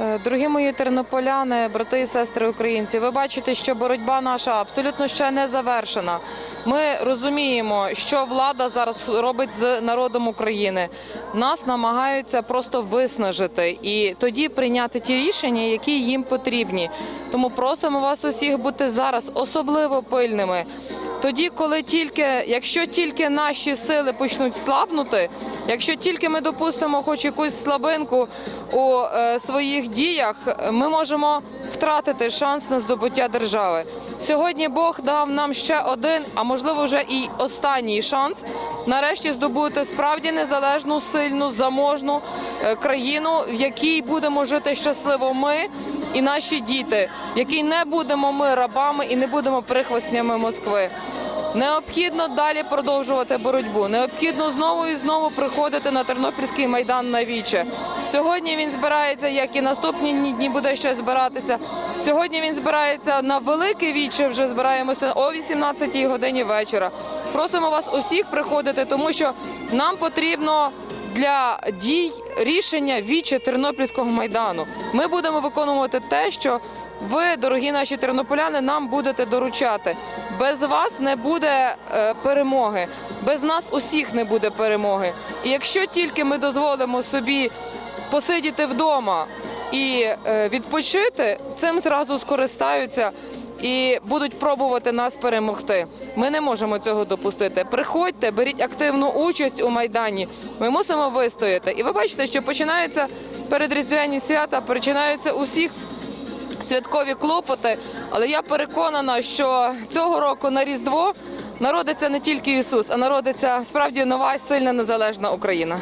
Е, Дорогі мої тернополяни, брати і сестри українці, ви бачите, що боротьба наша абсолютно ще не завершена. Ми розуміємо, що влада зараз робить з народом України. Нас намагаються просто виснажити і тоді прийняти ті рішення, які їм потрібні. Тому просимо вас усіх бути зараз особливо пильними. Тоді, коли тільки, якщо тільки наші сили почнуть слабнути, якщо тільки ми допустимо хоч якусь слабинку у е, своїх діях, ми можемо втратити шанс на здобуття держави. Сьогодні Бог дав нам ще один, а можливо вже і останній шанс нарешті здобути справді незалежну, сильну, заможну е, країну, в якій будемо жити щасливо ми і наші діти, в якій не будемо ми рабами і не будемо прихвостнями Москви. Необхідно далі продовжувати боротьбу. Необхідно знову і знову приходити на Тернопільський майдан на віче. Сьогодні він збирається, як і наступні дні- буде ще збиратися. Сьогодні він збирається на велике віче. Вже збираємося о 18 годині вечора. Просимо вас усіх приходити, тому що нам потрібно для дій рішення віче Тернопільського майдану. Ми будемо виконувати те, що ви, дорогі наші тернополяни, нам будете доручати. Без вас не буде е, перемоги, без нас усіх не буде перемоги. І якщо тільки ми дозволимо собі посидіти вдома і е, відпочити, цим зразу скористаються і будуть пробувати нас перемогти. Ми не можемо цього допустити. Приходьте, беріть активну участь у майдані. Ми мусимо вистояти. І ви бачите, що починаються передріздвяні свята, починаються усіх святкові клопоти. Але я переконана, що цього року на Різдво народиться не тільки Ісус, а народиться справді нова сильна незалежна Україна.